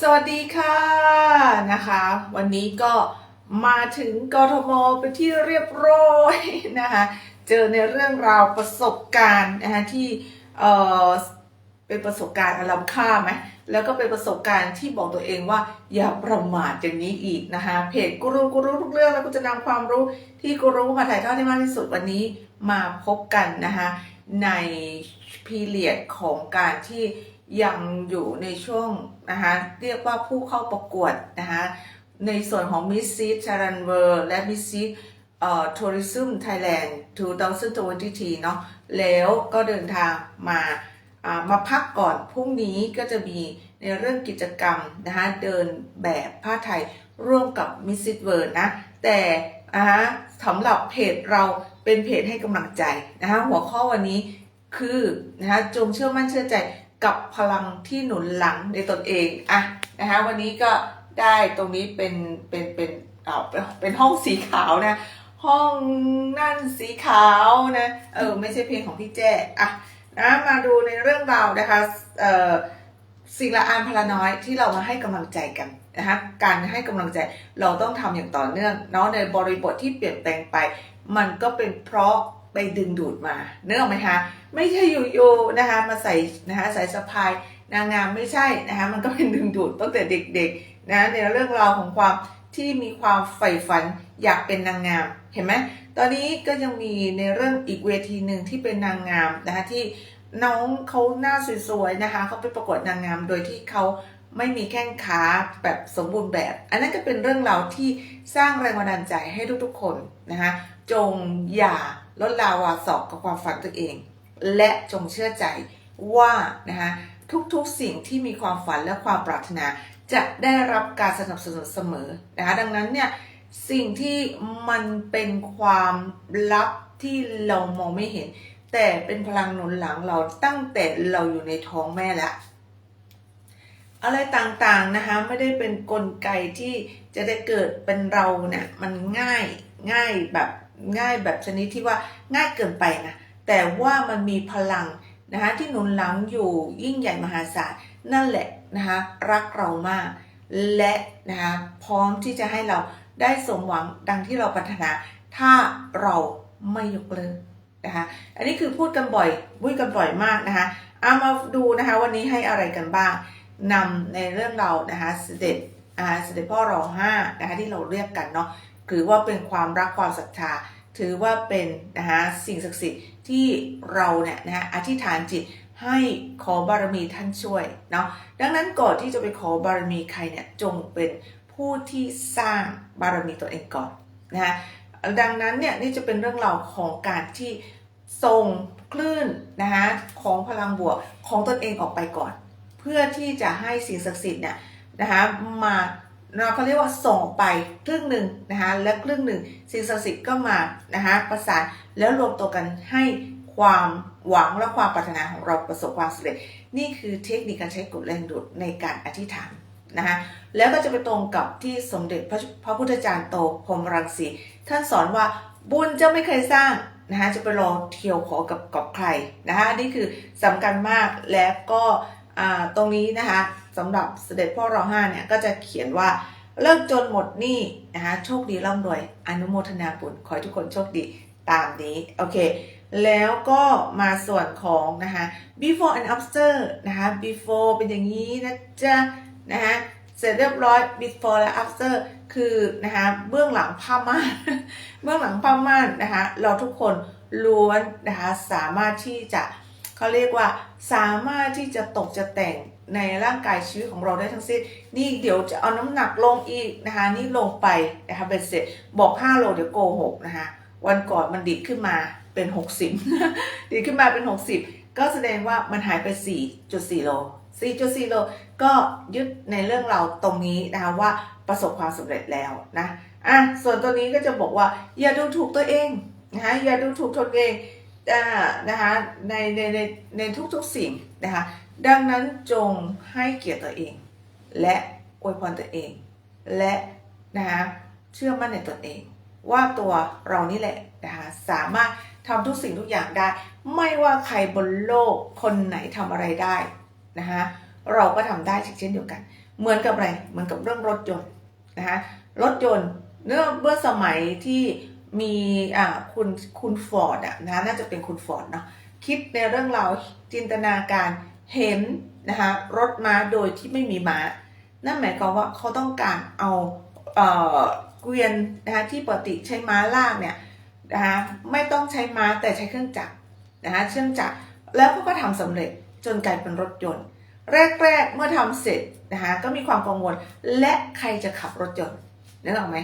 สวัสดีค่ะนะคะ วันนี้ก็มาถึงกรทมเป็นที่เรียบร้อยนะคะเจอในเรื่องราวประสบการณ์นะคะที่เออเป็นประสบการณ์อันล้ำค่าไหมแล้วก็เป็นประสบการณ์ที่บอกตัวเองว่าอย่าประมาทอย่างนี้อีกนะคะเพจกูรู้กูรู้ทุกเรื่องแล้วก็จะนำความรู้ที่กูรู้มาถ่ายทอดให้มากที่สุดวันนี้มาพบกันนะคะในพีเรียดของการที่ ยังอยู่ในช่วงนะคะเรียกว่าผู้เข้าประกวดนะคะในส่วนของ Miss Seed Thailand World และ Miss Seed เอ่อ Tourism Thailand 2023เนาะแล้วก็เดินทางมาอ่ามาพักก่อนพรุ่งนี้ก็จะมีในเรื่องกิจกรรมนะคะเดินแบบผ้าไทยร่วมกับ Miss Seed World นะ แต่อ่าสำหรับเพจเราเป็นเพจให้กำลังใจนะคะหัวข้อวันนี้คือนะคะจงเชื่อมั่นเชื่อใจ กับพลังที่หนุนหลังในตนเองอะนะคะวันนี้ก็ได้ตรงนี้เป็นเป็นเป็นเอ่อเป็นห้องสีขาวนะ ห้องนั่นสีขาวนะเออไม่ใช่เพลงของพี่แจ้อะนะมาดูในเรื่องราวนะคะเอ่อสิ่งละอานพลาน้อยที่เรามาให้กำลังใจกันนะคะการให้กำลังใจเราต้องทำอย่างต่อเนื่องเนาะในบริบทที่เปลี่ยนแปลงไป มันก็เป็นเพราะ ไปดึงดูดมาเนื้ออกไหมคะไม่ใช่อยู่ๆนะคะมาใส่นะคะใส่สะพายนางงามไม่ใช่นะคะมันก็เป็นดึงดูดตั้งแต่เด็กๆนะในเรื่องราวของความที่มีความใฝ่ฝันอยากเป็นนางงามเห็นไหมตอนนี้ก็ยังมีในเรื่องอีกเวทีหนึ่งที่เป็นนางงามนะคะที่น้องเขาหน้าสวยๆนะคะเขาไปประกวดนางงามโดยที่เขาไม่มีแข้งขาแบบสมบูรณ์แบบ อันนั้นก็เป็นเรื่องราวที่สร้างแรงบันดาลใจให้ทุกๆคนนะคะจงอย่า ลดลาวาสอกกับความฝันตัวเอง และจงเชื่อใจว่านะคะทุกๆสิ่งที่มีความฝันและความปรารถนา จะได้รับการสนับสนุนเสมอนะคะดังนั้นเนี่ยสิ่งที่มันเป็นความลับที่เรามองไม่เห็น แต่เป็นพลังหนุนหลังเราตั้งแต่เราอยู่ในท้องแม่ล้วอะไรต่างๆนะคะไม่ได้เป็นนกลไกที่จะได้เกิดเป็นเราเนี่ยมันง่ายง่ายแบบ ง่ายแบบชนิดที่ว่าง่ายเกินไปนะแต่ว่ามันมีพลังนะคะที่หนุนหลังอยู่ยิ่งใหญ่มหาศาลนั่นแหละนะคะรักเรามาก และนะคะพร้อมที่จะให้เราได้สมหวังดังที่เราปรารถนา ถ้าเราไม่ยกเลิกนะคะอันนี้คือพูดกันบ่อยพูดกันบ่อยมากนะคะเอามาดูนะคะวันนี้ให้อะไรกันบ้างนำในเรื่องเรานะคะเสด็จอ่าเสด็จพ่อรอห้านะคะที่เราเรียกกันเนาะ ถือว่าเป็นความรักความศรัทธา ถือว่าเป็นนะคะสิ่งศักดิ์สิทธิ์ที่เราเนี่ยนะคะอธิษฐานจิตให้ขอบารมีท่านช่วยเนาะดังนั้นก่อนที่จะไปขอบารมีใครเนี่ยจงเป็นผู้ที่สร้างบารมีตัวเองก่อนนะคะดังนั้นเนี่ยนี่จะเป็นเรื่องราวของการที่ส่งคลื่นนะคะของพลังบวกของตนเองออกไปก่อน เพื่อที่จะให้สิ่งศักดิ์สิทธิ์เนี่ยนะคะมา เราเขาเรียกว่าส่งไปครึ่งหนึ่งนะคะและครึ่งหนึ่งสิ่งศักดิ์สิทธิ์ก็มานะคะประสานแล้วรวมตัวกันให้ความหวังและความปรารถนาของเราประสบความสำเร็จ นี่คือเทคนิคการใช้กฎแรงดูดในการอธิษฐานนะคะแล้วก็จะไปตรงกับที่สมเด็จพระพระพุทธจารย์โตพรหมรังสีท่านสอนว่าบุญจะไม่เคยสร้างนะคะจะไปรอเที่ยวขอกับกับใครนะคะนี่คือสำคัญมากและก็ตรงนี้นะคะ สำหรับเสด็จพ่อรอห้าเนี่ยก็จะเขียนว่าเลิกจนหมดหนี้นะคะโชคดีร่ำรวย อนุโมทนาบุญขอให้ทุกคนโชคดีตามนี้โอเคแล้วก็มาส่วนของนะคะ before and after นะคะ before เป็นอย่างนี้นะจ๊ะนะคะเสร็จเรียบร้อย before และ after คือนะคะเบื้องหลังผ้าม่านเบื้องหลังผ้าม่านนะคะเราทุกคนล้วนนะคะสามารถที่จะเขาเรียกว่าสามารถที่จะตกจะแต่ง ในร่างกายชีวิตของเราได้ทั้งสิ้น นี่เดี๋ยวจะเอาน้ำหนักลงอีกนะคะ นี่ลงไปนะคะเป็นเสร็จบอก 5 โลเดี๋ยวโกหกนะคะวันก่อนมันดีดขึ้นมาเป็น 60ดีดขึ้นมาเป็น 60 ก็แสดงว่ามันหายไป 4.4 โล 4.4 โล ก็ยึดในเรื่องเราตรงนี้นะคะว่าประสบความสำเร็จแล้วนะอะส่วนตัวนี้ก็จะบอกว่าอย่าดูถูกตัวเองนะคะอย่าดูถูกตนเองอ่านะคะในในในในทุกๆสิ่งนะคะ ดังนั้นจงให้เกียรติตัวเอง และอวยพรตัวเอง และนะคะเชื่อมั่นในตนเอง ว่าตัวเรานี่แหละนะคะสามารถทำทุกสิ่งทุกอย่างได้ ไม่ว่าใครบนโลกคนไหนทำอะไรได้นะคะเราก็ทำได้เช่นเดียวกัน เหมือนกับอะไรเหมือนกับเรื่องรถยนต์นะคะรถยนต์เนื่อเมื่อสมัยที่มีอ่าคุณคุณฟอร์ดอะนะน่าจะเป็นคุณฟอร์ดเนาะคิดในเรื่องราวจินตนาการ เห็นนะคะรถม้าโดยที่ไม่มีม้า นั่นหมายความว่าเขาต้องการเอาเอ่อเกวียนนะคะที่ปกติใช้ม้าลากเนี่ยนะคะไม่ต้องใช้ม้าแต่ใช้เครื่องจักรนะคะเครื่องจักรแล้วเขาก็ทำสำเร็จจนกลายเป็นรถยนต์ แรก ๆ เมื่อทำเสร็จนะคะก็มีความกังวลและใครจะขับรถยนต์นึกออกไหม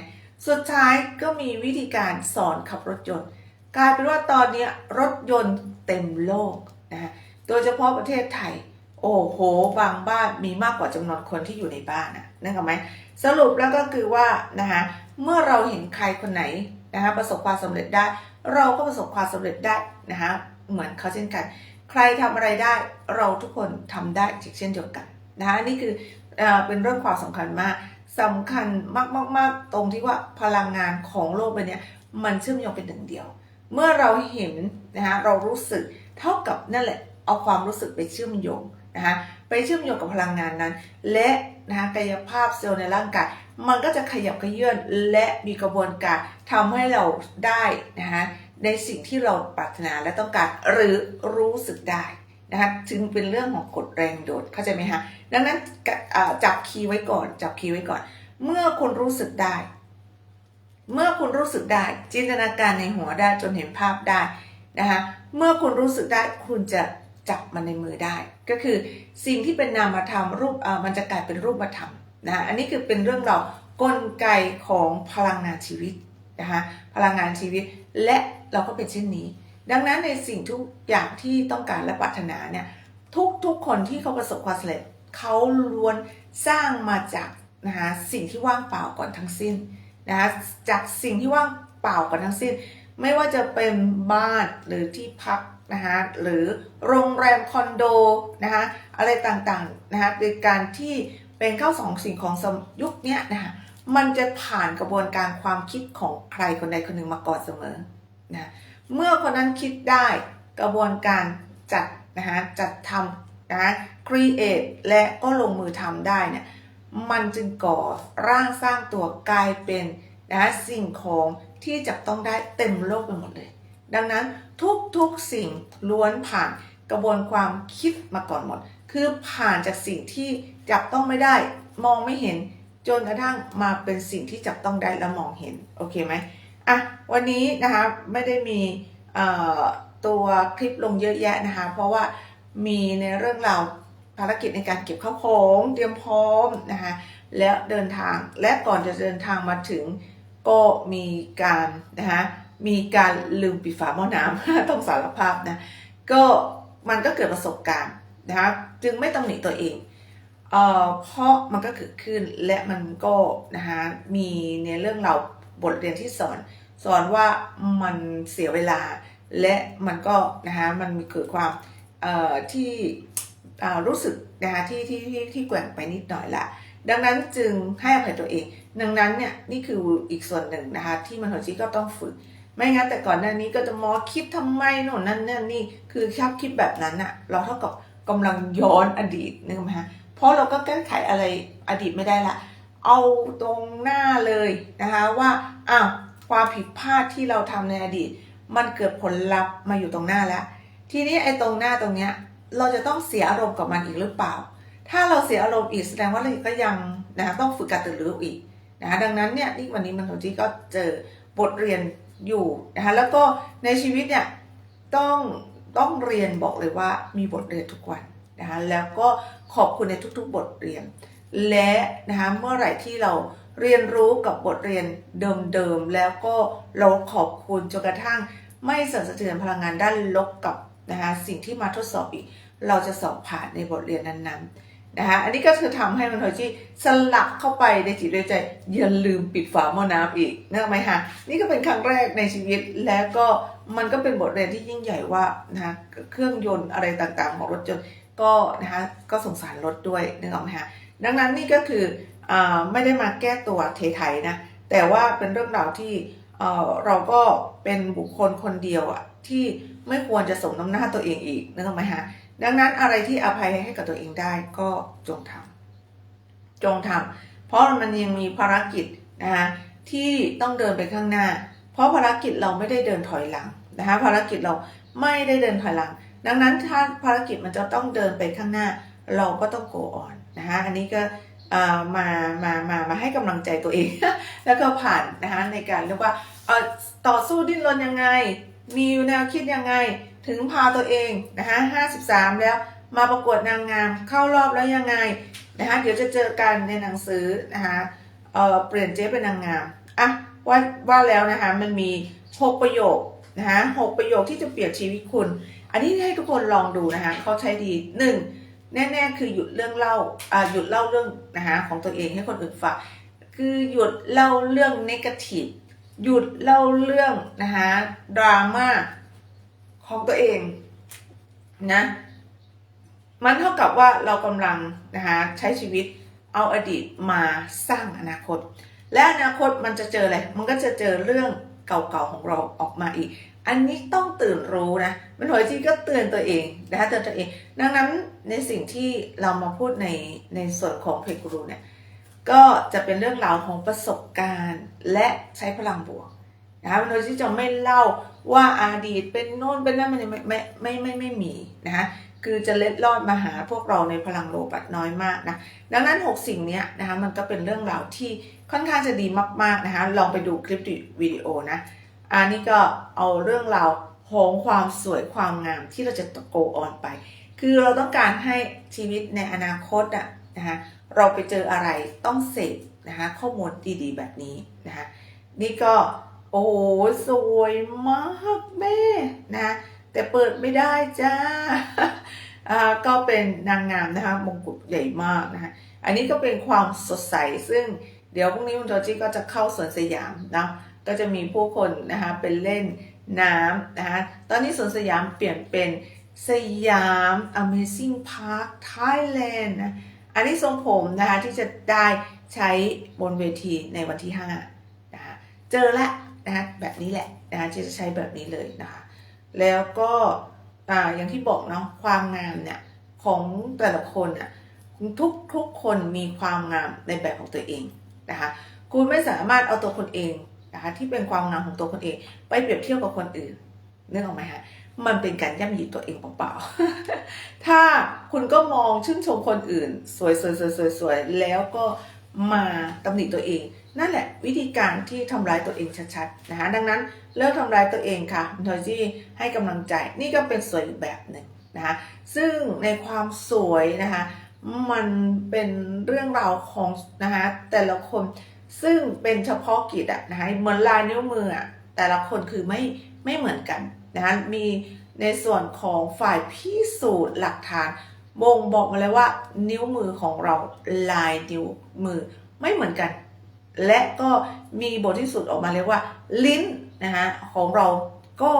สุดท้ายก็มีวิธีการสอนขับรถยนต์ กลายเป็นว่าตอนนี้รถยนต์เต็มโลกนะคะ โดยเฉพาะประเทศไทย โอ้โห บางบ้านมีมากกว่าจำนวนคนที่อยู่ในบ้านนะนึกออกไหมสรุปแล้วก็คือว่านะคะเมื่อเราเห็นใครคนไหนนะคะประสบความสำเร็จได้ เราก็ประสบความสำเร็จได้นะคะเหมือนเขาเช่นกัน ใครทำอะไรได้เราทุกคนทำได้เช่นเดียวกันนะคะนี่คือเอเป็นเรื่องความสำคัญมากสำคัญมากๆๆตรงที่ว่าพลังงานของโลกใบนี้มันเชื่อมโยงเป็นหนึ่งเดียว เมื่อเราเห็นนะคะเรารู้สึกเท่ากับนั่นแหละ เอาความรู้สึกไปเชื่อมโยงนะคะไปเชื่อมโยงกับพลังงานนั้น และนะคะกายภาพเซลล์ในร่างกายมันก็จะขยับขยื่นและมีกระบวนการทำให้เราได้นะคะในสิ่งที่เราปรารถนาและต้องการหรือรู้สึกได้นะคะจึงเป็นเรื่องของกฎแรงโดดเข้าใจไหมคะดังนั้นจับคีย์ไว้ก่อนจับคีย์ไว้ก่อน เมื่อคุณรู้สึกได้ เมื่อคุณรู้สึกได้จินตนาการในหัวได้จนเห็นภาพได้นะคะเมื่อคุณรู้สึกได้คุณจะ จับมันในมือได้ ก็คือสิ่งที่เป็นนามธรรมรูปมันจะกลายเป็นรูปธรรมนะอันนี้คือเป็นเรื่องเราวกลไกของพลังงานชีวิตนะคะพลังงานชีวิตและเราก็เป็นเช่นนี้ ดังนั้นในสิ่งทุกอย่างที่ต้องการและปรารถนาเนี่ยทุกทุกคนที่เขาประสบความสำเร็จเขาล้วนสร้างมาจากนะคะสิ่งที่ว่างเปล่าก่อนทั้งสิ้นนะคะจากสิ่งที่ว่างเปล่าก่อนทั้งสิ้น ไม่ว่าจะเป็นบ้านหรือที่พัก นะคะหรือโรงแรมคอนโดนะคะอะไรต่างๆนะคะในการที่เป็นข้าสองสิ่งของสมยุคนี้นะคะมันจะผ่านกระบวนการความคิดของใครคนใดคนหนึ่งมาก่อนเสมอนะเมื่อคนนั้นคิดได้กระบวนการจัดนะคะจัดทำนะคะ create และก็ลงมือทำได้เนี่ยมันจึงก่อร่างสร้างตัวกลายเป็นนะะสิ่งของที่จับต้องได้เต็มโลกไปหมดเลย ดังนั้น ทุกๆสิ่งล้วนผ่านกระบวนความคิดมาก่อนหมด คือผ่านจากสิ่งที่จับต้องไม่ได้ มองไม่เห็นจนกระทั่งมาเป็นสิ่งที่จับต้องได้และมองเห็น โอเคไหมอะวันนี้นะคะไม่ได้มีตัวคลิปลงเยอะแยะนะคะ เพราะว่ามีในเรื่องราวภารกิจในการเก็บข้าวของเตรียมพร้อมนะคะแล้วเดินทางและก่อนจะเดินทางมาถึงก็มีการนะคะ มีการลืมปิดฝาหม้อน้ำ ต้องสารภาพนะก็มันก็เกิดประสบการณ์นะคะจึงไม่ตำหนิตัวเองเอ่อเพราะมันก็เกิดขึ้นและมันก็นะคะมีในเรื่องเราบทเรียนที่สอน สอนว่ามันเสียเวลา และมันก็นะคะมันมีเกิดความเอ่อที่อ่ารู้สึกนะคะที่ที่ที่ที่แกว่งไปนิดหน่อยละดังนั้นจึงให้อภัยตัวเอง ดังนั้นเนี่ยนี่คืออีกส่วนหนึ่งนะคะที่มันหัวจิก็ต้องฝึก ไม่งั้นแต่ก่อนหน้านี้ก็จะมอคิดทำไมโน่นนั่นนั่นนี่คือชอบคิดแบบนั้นอะเราเท่ากับกำลังย้อนอดีตนึกไหมฮะเพราะเราก็แก้ไขอะไรอดีตไม่ได้ละเอาตรงหน้าเลยนะคะว่าอ้าวความผิดพลาดที่เราทำในอดีต มันเกิดผลลัพธ์มาอยู่ตรงหน้าแล้ว ทีนี้ไอ้ตรงหน้าตรงเนี้ยเราจะต้องเสียอารมณ์กับมันอีกหรือเปล่า ถ้าเราเสียอารมณ์อีกแสดงว่าเราก็ยังนะคะต้องฝึกการตื่นรู้อีกนะคะดังนั้นเนี่ยนี่วันนี้มันโทจีก็เจอบทเรียน อยู่นะคะแล้วก็ในชีวิตเนี่ยต้องต้องเรียนบอกเลยว่ามีบทเรียนทุกวันนะคะแล้วก็ขอบคุณในทุกๆบทเรียน และนะคะเมื่อไหร่ที่เราเรียนรู้กับบทเรียนเดิมๆแล้วก็เราขอบคุณจนกระทั่งไม่สั่นสะเทือนพลังงานด้านลบกับนะคะสิ่งที่มาทดสอบอีก เราจะสอบผ่านในบทเรียนนั้นๆ นะคะอันนี้ก็คือทำให้มันโทจิสลักเข้าไปในจิตในใจอย่าลืมปิดฝาหม้อน้ำอีกนะไหมคะนี่ก็เป็นครั้งแรกในชีวิตแล้วก็มันก็เป็นบทเรียนที่ยิ่งใหญ่ว่านะคะเครื่องยนต์อะไรต่างๆของรถยนต์ก็นะคะก็สงสารรถด้วยนึกออกไหมคะดังนั้นนี่ก็คืออาไม่ได้มาแก้ตัวเทไทยนะแต่ว่าเป็นเรื่องราวที่เอ่อเราก็เป็นบุคคลคนเดียวอะที่ไม่ควรจะสมน้ำหน้าตัวเองอีกนึกออกไหมคะ ดังนั้นอะไรที่อภัยให้กับตัวเองได้ก็จงทำจงทำเพราะมันยังมีภารกิจนะคะที่ต้องเดินไปข้างหน้า เพราะภารกิจเราไม่ได้เดินถอยหลังนะคะภารกิจเราไม่ได้เดินถอยหลัง ดังนั้นถ้าภารกิจมันจะต้องเดินไปข้างหน้า เราก็ต้อง go on นนะคะอันนี้ก็มามามามาให้กำลังใจตัวเอง แล้วก็ผ่านนะคะในการเรียกว่าต่อสู้ดิ้นรนยังไง มีแนวคิดยังไง ถึงพาตัวเองนะคะ53 แล้วมาประกวดนางงามเข้ารอบแล้วยังไงนะคะเดี๋ยวจะเจอกันในหนังสือนะคะเอ่อเปลี่ยนเจ๊เป็นนางงามอะว่าว่าแล้วนะคะมันมี 6 ประโยคนะคะหกประโยคที่จะเปลี่ยนชีวิตคุณ อันนี้ให้ทุกคนลองดูนะคะเขาใช้ดี 1. แน่ๆคือหยุดเรื่องเล่าอ่าหยุดเล่าเรื่องนะคะของตัวเองให้คนอื่นฟังคือหยุดเล่าเรื่องนกาทีฟหยุดเล่าเรื่องนะคะดราม่า ของตัวเองนะ มันเท่ากับว่าเรากำลังนะคะใช้ชีวิตเอาอดีตมาสร้างอนาคต และอนาคตมันจะเจออะไร มันก็จะเจอเรื่องเก่าๆของเราออกมาอีก อันนี้ต้องตื่นรู้นะ มันหัวที่ก็เตือนตัวเองนะคะเตือนตัวเอง ดังนั้นในสิ่งที่เรามาพูดในในส่วนของเพจกูรูเนี่ย ก็จะเป็นเรื่องราวของประสบการณ์และใช้พลังบวก นะคะโดยที่จะไม่เล่าว่าอาดีตเป็นโน่นเป็นนั่นมันไม่ไม่ไม่ไม่ไม่มีนะคะคือจะเล็ดลอดมาหาพวกเราในพลังโลปัดน้อยมากนะดังนั้น 6 สิ่งนี้นะคะมันก็เป็นเรื่องราวที่ค่อนข้างจะดีมากๆนะคะลองไปดูคลิปวิดีโอนะอันนี้ก็เอาเรื่องราวของความสวยความงามที่เราจะโกออนไป คือเราต้องการให้ชีวิตในอนาคตอะนะคะเราไปเจออะไรต้องเสพนะคะข้อมูลดีๆ แบบนี้นะคะนี่ก็ โอ้โหสวยมากแม่นะ แต่เปิดไม่ได้จ้าอ่าก็เป็นนางงามนะคะมงกุฎใหญ่มากนะคะอันนี้ก็เป็นความสดใสซึ่งเดี๋ยวพรุ่งนี้คุณโจจิก็จะเข้าสวนสยามนะก็จะมีผู้คนนะคะเป็นเล่นน้ำนะคะตอนนี้สวนสยามเปลี่ยนเป็นสยาม Amazing Park Thailand นะอันนี้ทรงผมนะคะที่จะได้ใช้บนเวทีในวันที่ 5 นะคะเจอแล้ว นะคะแบบนี้แหละนะคะที่จะใช้แบบนี้เลยนะคะ แล้วก็อ่าอย่างที่บอกเนาะความงามเนี่ยของแต่ละคนอะทุกทุกคนมีความงามในแบบของตัวเองนะคะคุณไม่สามารถเอาตัวคนเองนะคะที่เป็นความงามของตัวคนเอง ไปเปรียบเทียบกับคนอื่นนึกออกไหมคะมันเป็นการย่ำยีตัวเองเปล่าๆ ถ้าคุณก็มองชื่นชมคนอื่น สวยสวยสวยสวยสวยแล้วก็มาตำหนิตัวเอง นั่นแหละวิธีการที่ทำร้ายตัวเองชัดๆนะคะดังนั้นเลิกทำร้ายตัวเองค่ะทอยจี้ให้กำลังใจนี่ก็เป็นสวยแบบหนึ่งนะคะซึ่งในความสวยนะคะมันเป็นเรื่องราวของนะคะแต่ละคนซึ่งเป็นเฉพาะกิจอะนะคะเหมือนลายนิ้วมืออะแต่ละคนคือไม่ไม่เหมือนกันนะคะมีในส่วนของฝ่ายพิสูจน์หลักฐานบ่งบอกมาเลยว่านิ้วมือของเราลายนิ้วมือไม่เหมือนกัน และก็มีบทที่สุดออกมาเลยกว่า ลิ้นนะคะของเราก็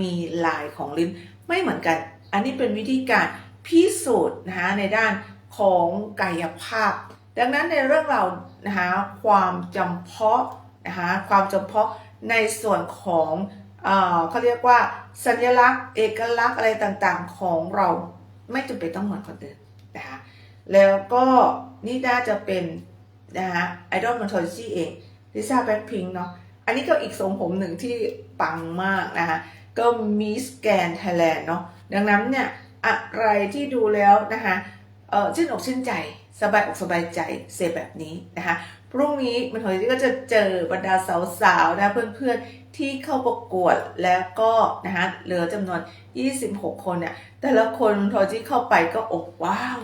มีลายของลิ้นไม่เหมือนกัน อันนี้เป็นวิธีการพิสูจน์นะคะในด้านของกายภาพ ดังนั้นในเรื่องเรานะคะความจำเพาะนะคะความจำเพาะในส่วนของเออเขาเรียกว่า สัญลักษณ์เอกลักษณ์อะไรต่างๆของเราไม่จำเป็นต้องเหมือนคนอื่นนะคะแล้วก็นี่น่าจะเป็น นะคะไอดอลมอนทอร์จีเองลิซ่าแบล็คพิงเนาะอันนี้ก็อีกทรงผมหนึ่งที่ปังมากนะคะก็มิสแกนไทยแลนด์เนาะดังนั้นเนี่ยอะไรที่ดูแล้วนะคะเออชื่นอกชื่นใจสบายอกสบายใจเซแบบนี้นะคะพรุ่งนี้มันหอยก็จะเจอบรรดาสาวๆนะเพื่อนๆที่เข้าประกวดแล้วก็นะคะเหลือจำนวน 26 คนเนี่ยแต่ละคนทอที่เข้าไปก็อกว้าว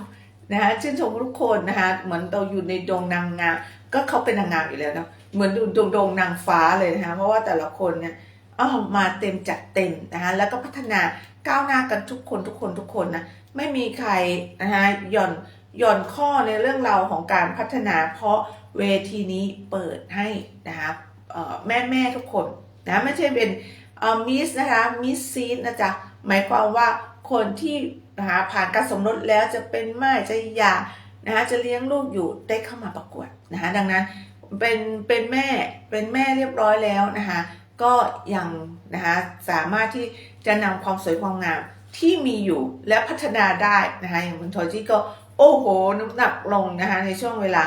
นะคะชื่นชมทุกคนนะคะเหมือนเราอยู่ในดงนางงามก็เขาเป็นนางงามอยู่แล้วเนาะเหมือนดูดงดงนางฟ้าเลยนะคะเพราะว่าแต่ละคนเนี่ยอ้าวมาเต็มจัดเต็มนะคะแล้วก็พัฒนาก้าวหน้ากันทุกคนทุกคนทุกคนนะไม่มีใครนะคะหย่อนหย่อนข้อในเรื่องราวของการพัฒนา เพราะเวทีนี้เปิดให้นะคะแม่แม่ทุกคนนะไม่ใช่เป็นมิสนะคะมิสซีนะจ๊ะหมายความว่าคนที่ นะคะผ่านการสมรสแล้วจะเป็นม่ายจะหย่านะคะจะเลี้ยงลูกอยู่ได้เข้ามาประกวดนะคะดังนั้นเป็นเป็นแม่เป็นแม่เรียบร้อยแล้วนะคะก็ยังนะคะสามารถที่จะนำความสวยความงามที่มีอยู่และพัฒนาได้นะคะอย่างคุณทอจี้ก็โอ้โหน้ำหนักลงนะคะในช่วงเวลา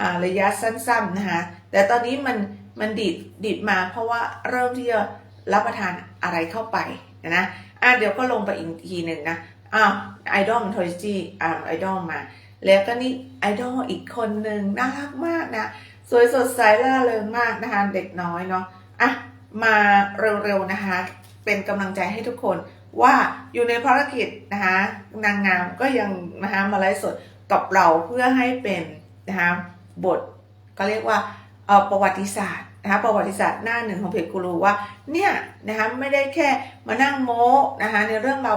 อ่าระยะสั้นๆนะคะแต่ตอนนี้มันมันดีดดีดมาเพราะว่าเริ่มที่จะรับประทานอะไรเข้าไปนะอะเดี๋ยวก็ลงไปอีกทีหนึ่งนะ อ้าไอดอลทอจี้อ่าไอดอลมา แล้วก็นี่ไอดอลอีกคนหนึ่งน่ารักมากนะ สวยสดใสล่าเริงมากนะคะเด็กน้อยเนาะอะมาเร็วๆนะคะ เป็นกำลังใจให้ทุกคนว่าอยู่ในภารกิจนะคะนางงามก็ยังนะคะมาไลฟ์สดกับเราเพื่อให้เป็นนะคะบทก็เรียกว่าเอ่อประวัติศาสตร์นะคะประวัติศาสตร์หน้าหนึ่งของเพจกูรูว่าเนี่ยนะคะไม่ได้แค่มานั่งโม้นะคะในเรื่องเรา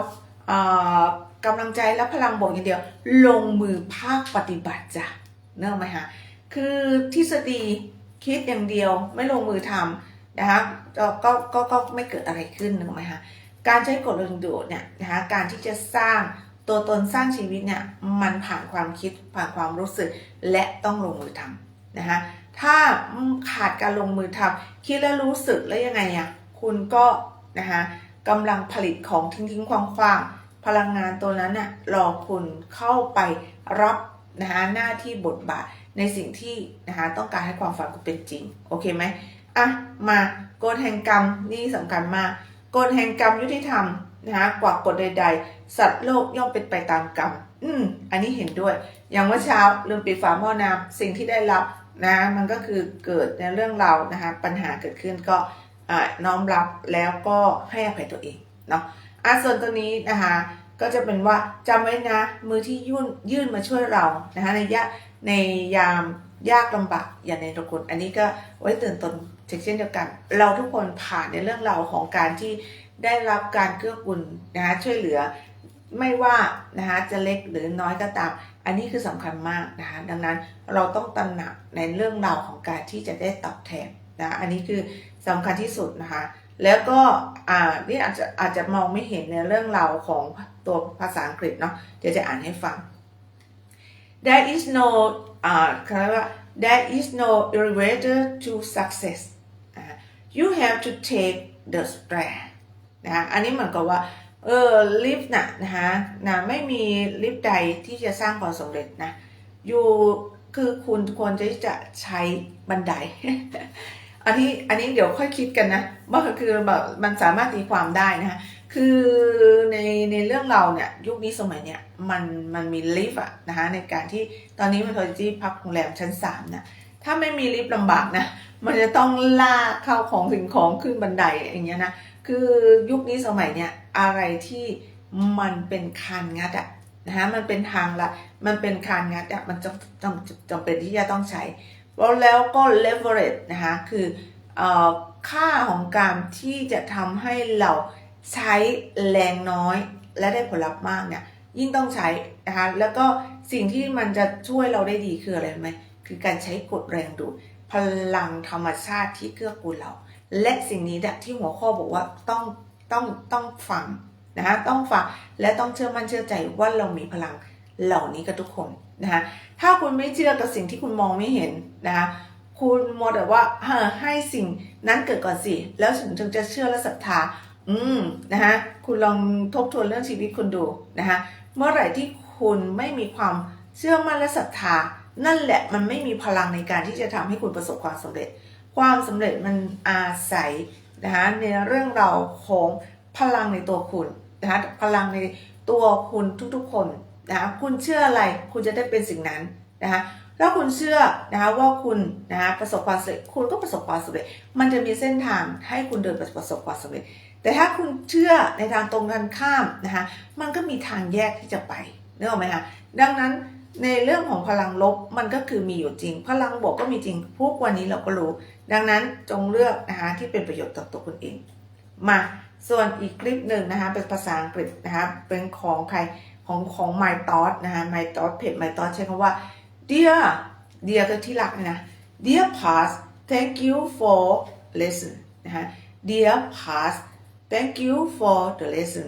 กำลังใจและพลังบวกอย่างเดียว ลงมือภาคปฏิบัติจ้ะเนอะไหมคะคือทฤษฎีคิดอย่างเดียวไม่ลงมือทำนะคะก็ก็ก็ก็ไม่เกิดอะไรขึ้นนึกไหมคะการใช้กฎแรงดึงดูดเนี่ยนะคะการที่จะสร้างตัวตนสร้างชีวิตเนี่ยมันผ่านความคิดผ่านความรู้สึกและต้องลงมือทำนะคะถ้าขาดการลงมือทำคิดและรู้สึกแล้วยังไงอะคุณก็นะคะกำลังผลิตของทิ้งทิ้งควางควางๆ พลังงานตัวนั้นน่ะรอคุณเข้าไปรับนะคะหน้าที่บทบาทในสิ่งที่นะคะต้องการให้ความฝันคุณเป็นจริง โอเคไหมอะมากฎแห่งกรรมนี่สำคัญมากกฎแห่งกรรมยุติธรรมนะคะกว่ากฎใด ๆ สัตว์โลกย่อมเป็นไปตามกรรมอืมอันนี้เห็นด้วย อย่างเมื่อเช้าลืมปิดฝาหม้อน้ำสิ่งที่ได้รับนะมันก็คือเกิดในเรื่องเรานะคะปัญหาเกิดขึ้นก็น้อมรับแล้วก็ให้อภัยตัวเองเนาะ อะส่วนตัวนี้นะคะก็จะเป็นว่าจำไว้นะมือที่ยื่นยื่นมาช่วยเรานะคะในยะในยามยากลำบากอย่างในตระกูลอันนี้ก็ไว้ตื่นตนเช่นเดียวกัน เราทุกคนผ่านในเรื่องราวของการที่ได้รับการเกื้อกูลนะคะช่วยเหลือไม่ว่านะคะจะเล็กหรือน้อยก็ตาม อันนี้คือสำคัญมากนะคะดังนั้นเราต้องตระหนักในเรื่องราวของการที่จะได้ตอบแทนนะอันนี้คือสำคัญที่สุดนะคะ แล้วก็อ่านี่อาจจะอาจจะมองไม่เห็นในเรื่องราวของตัวภาษาอังกฤษเนาะเดี๋ยวจะอ่านให้ฟัง there is no อ่าเขาเรียกว่า there is no elevator to success you have to take the stairs นะคะอันนี้เหมือนกับว่าเออลิฟต์น่ะนะคะนะไม่มีลิฟต์ใดที่จะสร้างความสำเร็จนะอยู่คือคุณควรจะใช้บันได อันนี้อันนี้เดี๋ยวค่อยคิดกันนะว่าคือแบบมันสามารถตีความได้นะคะคือในในเรื่องเราเนี่ยยุคนี้สมัยเนี่ยมันมันมีลิฟต์อะนะคะในการที่ตอนนี้มันโทรจี้พักโรงแรมชั้นสามนะถ้าไม่มีลิฟต์ลำบากนะมันจะต้องลากเข้าของสิ่งของขึ้นบันไดอย่างเงี้ยนะคือยุคนี้สมัยเนี่ยอะไรที่มันเป็นคานงัดอะนะคะมันเป็นทางละมันเป็นคานงัดอะมันจำจำจำเป็นที่จะต้องใช้ แล้วก็ leverage นะคะคืออค่าของการที่จะทำให้เราใช้แรงน้อยและได้ผลลัพธ์มากเนี่ยยิ่งต้องใช้นะคะแล้วก็สิ่งที่มันจะช่วยเราได้ดีคืออะไรไหมคือการใช้กดแรงดูดพลังธรรมชาติที่เกื้อกูลเรา และสิ่งนี้ที่หัวข้อบอกว่าต้องต้องต้องฟังนะคะต้องฟังและต้องเชื่อมั่นเชื่อใจว่าเรามีพลังเหล่านี้กับทุกคน นะคะถ้าคุณไม่เชื่อกับสิ่งที่คุณมองไม่เห็นนะคะคุณมัวแต่ว่าเออให้สิ่งนั้นเกิดก่อนสิ แล้วถึงจะเชื่อและศรัทธา อืมนะคะคุณลองทบทวนเรื่องชีวิตคุณดูนะคะเมื่อไหร่ที่คุณไม่มีความเชื่อมั่นและศรัทธา นั่นแหละมันไม่มีพลังในการที่จะทำให้คุณประสบความสำเร็จ ความสำเร็จมันอาศัยนะคะในเรื่องราวของพลังในตัวคุณนะคะพลังในตัวคุณทุกๆคน นะคะคุณเชื่ออะไรคุณจะได้เป็นสิ่งนั้นนะคะถ้าคุณเชื่อนะคะว่าคุณนะคะประสบความสำเร็จคุณก็ประสบความสำเร็จ มันจะมีเส้นทางให้คุณเดินประสบความสำเร็จ แต่ถ้าคุณเชื่อในทางตรงกันข้ามนะคะมันก็มีทางแยกที่จะไปนึกออกไหมคะดังนั้นในเรื่องของพลังลบมันก็คือมีอยู่จริง พลังบวกก็มีจริงพวกวันนี้เราก็รู้ ดังนั้นจงเลือกนะคะที่เป็นประโยชน์ต่อตัวคุณเอง มาส่วนอีกคลิปหนึ่งนะคะเป็นภาษาอังกฤษนะคะเป็นของใคร ของของ My Thought นะคะ My Thought เพจ My Thought ใช้คำว่า dear dear ก็ที่รักนะ dear past thank you for lesson นะคะ dear past thank you for the lesson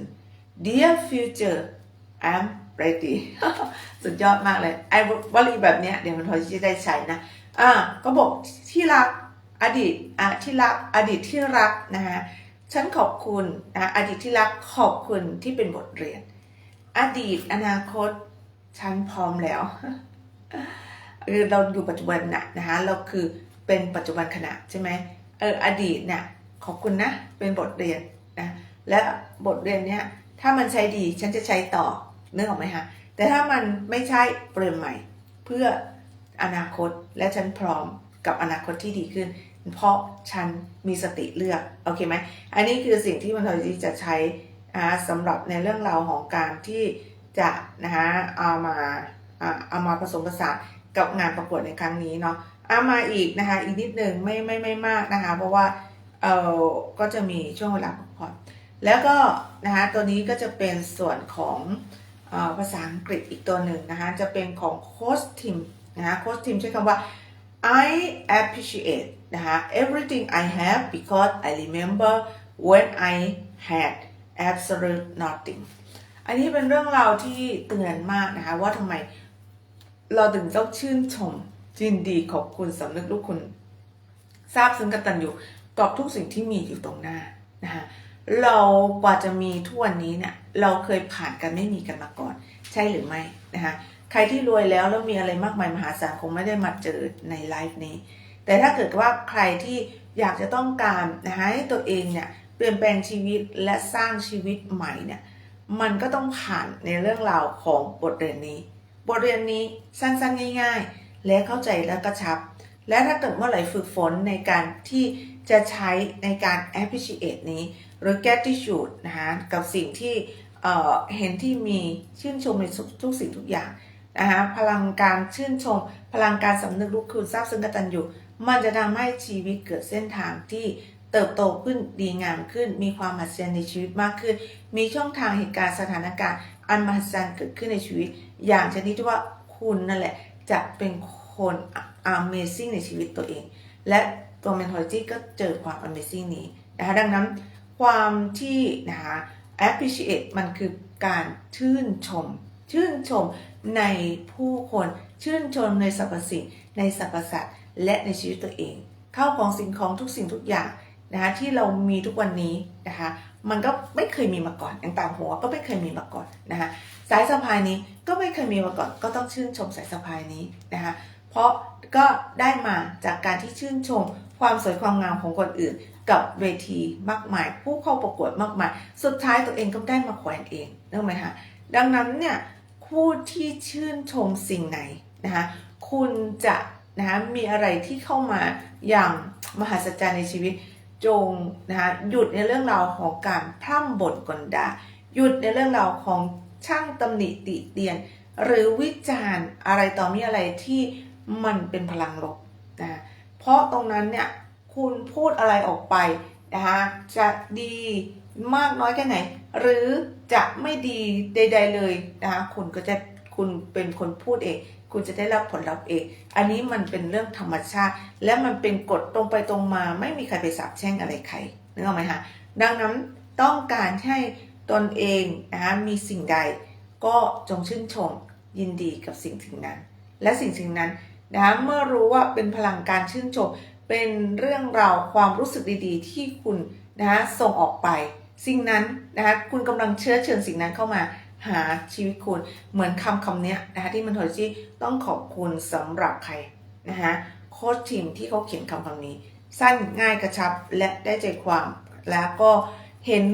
dear future I'm ready สุดยอดมากเลยไอ้วลีแบบเนี้ยเดี๋ยวมันพอจะได้ใช้นะอ่าก็บอกที่รักอดีตอะที่รักอดีตที่รักนะฮะฉันขอบคุณนะอดีตที่รักขอบคุณที่เป็นบทเรียน อดีตอนาคต ฉันพร้อมแล้วคือเราอยู่ปัจจุบันนะนะคะเราคือเป็นปัจจุบันขณะใช่ไหมเอออดีตเนี่ยขอบคุณนะเป็นบทเรียนนะและบทเรียนเนี้ยถ้ามันใช้ดีฉันจะใช้ต่อนึกออกไหมคะแต่ถ้ามันไม่ใช่เปลี่ยนใหม่ เพื่ออนาคตและฉันพร้อมกับอนาคตที่ดีขึ้น เพราะฉันมีสติเลือกโอเคไหมอันนี้คือสิ่งที่มันทอยจะใช้ อ่าสำหรับในเรื่องราวของการที่จะนะคะเอามาเอามาผสมผสานกับงานประกวดในครั้งนี้เนาะเอามาอีกนะคะอีกนิดหนึ่งไม่ไม่ไม่มากนะคะ เพราะว่าเออก็จะมีช่วงเวลาพักผ่อนแล้วก็นะคะตัวนี้ก็จะเป็นส่วนของออภาษาอังกฤษอีกตัวหนึ่งนะคะจะเป็นของโค้ชทีมนะคะโค้ชทีมใช้คำว่า I appreciate นะคะ everything I have because I remember when I had absolute nothing อันนี้เป็นเรื่องราวที่เตือนมากนะคะ ว่าทำไมเราถึงต้องชื่นชมยินดีขอบคุณสำนึกลูกคุณทราบซึ้งกตัญญูกับทุกสิ่งที่มีอยู่ตรงหน้านะคะเรากว่าจะมีทุกวันนี้เนี่ยเราเคยผ่านกันไม่มีกันมาก่อน ใช่หรือไม่นะคะใครที่รวยแล้วแล้วมีอะไรมากมายมหาศาลคงไม่ได้มาเจอในไลฟ์นี้ แต่ถ้าเกิดว่าใครที่อยากจะต้องการนะคะให้ตัวเองเนี่ย ปลี่ยนแปลงชีวิตและสร้างชีวิตใหม่เนี่ยมันก็ต้องผ่านในเรื่องราวของบทเรียนนี้ บทเรียนนี้สั้นๆง่าย ๆ และเข้าใจและกระชับ และถ้าเกิดเมื่อไหร่ฝึกฝนในการที่จะใช้ในการ appreciate นี้ หรือ gratitude นะคะกับสิ่งที่เอ่อเห็นที่มีชื่นชมในทุกสิ่งทุกอย่างนะคะพลังการชื่นชม พลังการสำนึกรู้คุณทราบซึ้งกตัญญูมันจะทำให้ชีวิตเกิดเส้นทางที่ เติบโตขึ้นดีงามขึ้น มีความมหัศจรรย์ในชีวิตมากขึ้น มีช่องทางเหตุการณ์สถานการณ์ อันมหัศจรรย์เกิดขึ้นในชีวิต อย่างชนิดที่ว่าคุณนั่นแหละจะเป็นคน amazing ในชีวิตตัวเอง และตัว mentology ก็เจอความ amazing นี้นะคะดังนั้นความที่นะคะ appreciate มันคือการชื่นชม ชื่นชมในผู้คนชื่นชมในสรรพสิ่งในสรรพสัตว์และในชีวิตตัวเอง เข้าของสิ่งของทุกสิ่งทุกอย่าง นะคะที่เรามีทุกวันนี้นะคะมันก็ไม่เคยมีมาก่อนอย่างต่างหัวก็ไม่เคยมีมาก่อนนะคะสายสะพายนี้ก็ไม่เคยมีมาก่อนก็ต้องชื่นชมสายสะพายนี้นะคะเพราะก็ได้มาจากการที่ชื่นชมความสวยความงามของคนอื่น กับเวทีมากมาย ผู้เข้าประกวดมากมาย สุดท้ายตัวเองก็ได้มาแขวนเองนึกไหมคะดังนั้นเนี่ยผู้ที่ชื่นชมสิ่งไหนนะคะคุณจะนะคะมีอะไรที่เข้ามาอย่างมหัศจรรย์ในชีวิต จงนะคะหยุดในเรื่องราวของการพร่ำบ่นกลด่าหยุดในเรื่องราวของช่างตำหนิติเตียน หรือวิจารณ์อะไรต่อมีอะไรที่มันเป็นพลังลบนะเพราะตรงนั้นเนี่ยคุณพูดอะไรออกไปนะคะจะดีมากน้อยแค่ไหน หรือจะไม่ดีใด ๆเลยนะคะคุณก็จะคุณเป็นคนพูดเอง คุณจะได้รับผลลัพธ์เอง อันนี้มันเป็นเรื่องธรรมชาติ และมันเป็นกฎตรงไปตรงมา ไม่มีใครไปสาบแช่งอะไรใครนึกออกไหมคะดังนั้นต้องการให้ตนเองนะคะมีสิ่งใด ก็จงชื่นชมยินดีกับสิ่งสิ่งนั้น และสิ่งสิ่งนั้นนะคะเมื่อรู้ว่าเป็นพลังการชื่นชม เป็นเรื่องราวความรู้สึกดีๆ ที่คุณนะคะส่งออกไป สิ่งนั้นนะคะคุณกำลังเชื้อเชิญสิ่งนั้นเข้ามา หาชีวิตคุณ เหมือนคำคำนี้นะคะที่มันถอยที่ต้องขอบคุณสำหรับใครนะคะโค้ชทีมที่เขาเขียนคำคำนี้ สั้นง่ายกระชับและได้ใจความแล้วก็เห็น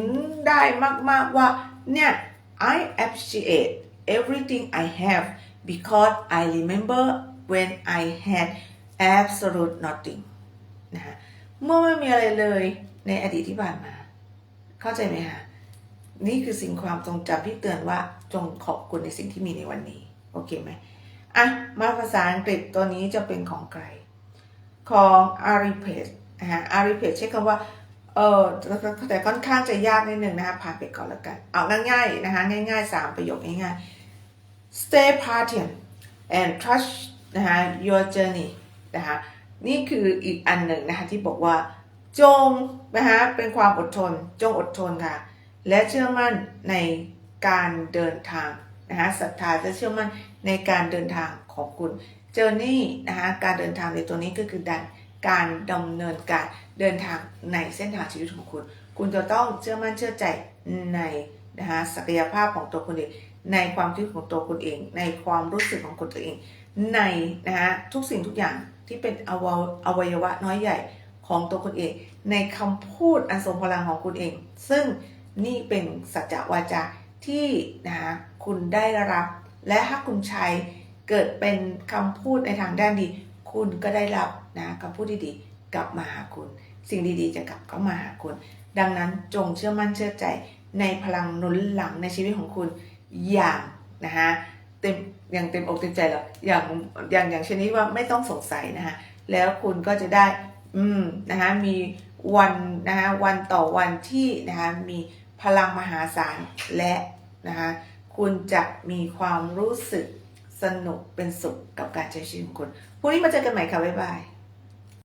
ได้มาก ๆ ว่า เนี่ย I appreciate everything I have because I remember when I had absolute nothing นะคะเมื่อไม่มีอะไรเลยในอดีตที่ผ่านมา เข้าใจไหมคะ นี่คือสิ่งความทรงจำที่เตือนว่าจงขอบคุณในสิ่งที่มีในวันนี้ โอเคไหมอะ มาภาษาอังกฤษตัวนี้จะเป็นของใคร ของ a r i p a g e นะฮะ a r i p a g e ใช้คำว่าเออแต่ค่อนข้างจะยากนิดหนึ่งนะคะผ่านไปก่อนแล้วกัน เอาง่ายๆนะคะง่ายๆ3ประโยคง่ายๆ stay patient and trust นะคะ your journey นะคะนี่คืออีกอันหนึ่งนะคะที่บอกว่าจงนะคะเป็นความอดทน จงอดทนค่ะ และเชื่อมั่นในการเดินทางนะคะศรัทธาและเชื่อมั่นในการเดินทางของคุณเจอร์นี่นะคะการเดินทางในตัวนี้ก็คือดันการดำเนินการเดินทางในเส้นทางชีวิตของคุณ คุณจะต้องเชื่อมั่นเชื่อใจในนะคะศักยภาพของตัวคุณเองในความคิดของตัวคุณเอง ในความรู้สึกของคุณตัวเอง ในนะคะทุกสิ่งทุกอย่างที่เป็นอวัยอวัยวะน้อยใหญ่ของตัวคุณเอง ในคำพูดอันทรงพลังของคุณเอง ซึ่ง นี่เป็นสัจวาจาที่นะคะคุณได้รับ และถ้าคุณใช้เกิดเป็นคำพูดในทางด้านดี คุณก็ได้รับนะคำพูดดีๆ กลับมาหาคุณ สิ่งดีๆ จะกลับเข้ามาหาคุณ ดังนั้นจงเชื่อมั่นเชื่อใจในพลังนุนหลังในชีวิตของคุณอย่างนะคะเต็มอย่างเต็มอกเต็มใจแล้วอย่างอย่างอย่างชนิดว่าไม่ต้องสงสัยนะคะแล้วคุณก็จะได้ อืมนะคะมีวันนะคะวันต่อวันที่นะคะมี พลังมหาศาลและนะคะคุณจะมีความรู้สึกสนุกเป็นสุขกับการใช้ชีวิตของคุณพรุ่งนี้มาเจอกันใหม่ค่ะ บ๊ายบาย